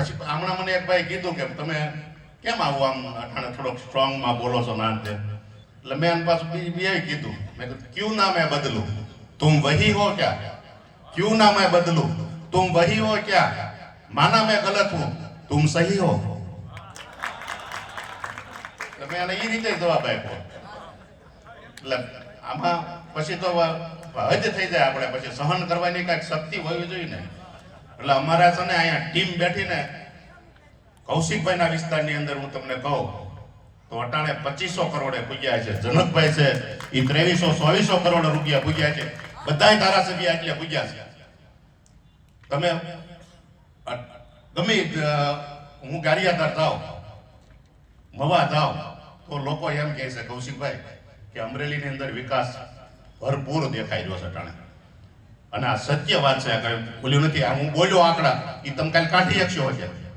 પછી હમણાં મને એક ભાઈ કીધું કે તમે કેમ આવું આમ અટાણે થોડોક સ્ટ્રોંગમાં બોલો છો ના તે? એટલે મેં એની પાછું બીજું બી કીધું. મેં કીધું, ક્યુ ના મેં બદલું? તું વહી હો ક્યા? ક્યુ ના મેં બદલું? તું વહી હો ક્યા? માના મેં ગલત હું? તું સહી હો? તમે એને એ રીતે જવાબ આપ્યો. એટલે આમાં પછી તો હજ થઈ જાય આપણે. પછી સહન કરવાની કાંઈક શક્તિ હોવી જોઈએ ને. એટલે અમારા છે ને અહીંયા ટીમ બેઠીને કૌશિકભાઈના વિસ્તારની અંદર હું તમને કહું, તો અટાણે પચીસો કરોડે પૂગ્યા છે. જનકભાઈ છે એ ત્રેવીસો, ચોવીસો કરોડ રૂપિયા પૂગ્યા છે. બધાય ધારાસભ્ય એટલે પૂગ્યા છે. તમે ગમે હું ગારિયાદાર જાઉં મવા જાઉં તો લોકો એમ કહે છે, કૌશિકભાઈ, કે અમરેલીની અંદર વિકાસ ભરપૂર દેખાઈ રહ્યો છે અટાણે. અને આ સત્ય વાત છે આ કઈ બોલ્યું નથી. આ હું બોલ્યો આંકડા. એ તમે કાલે કાઢી શકશો છે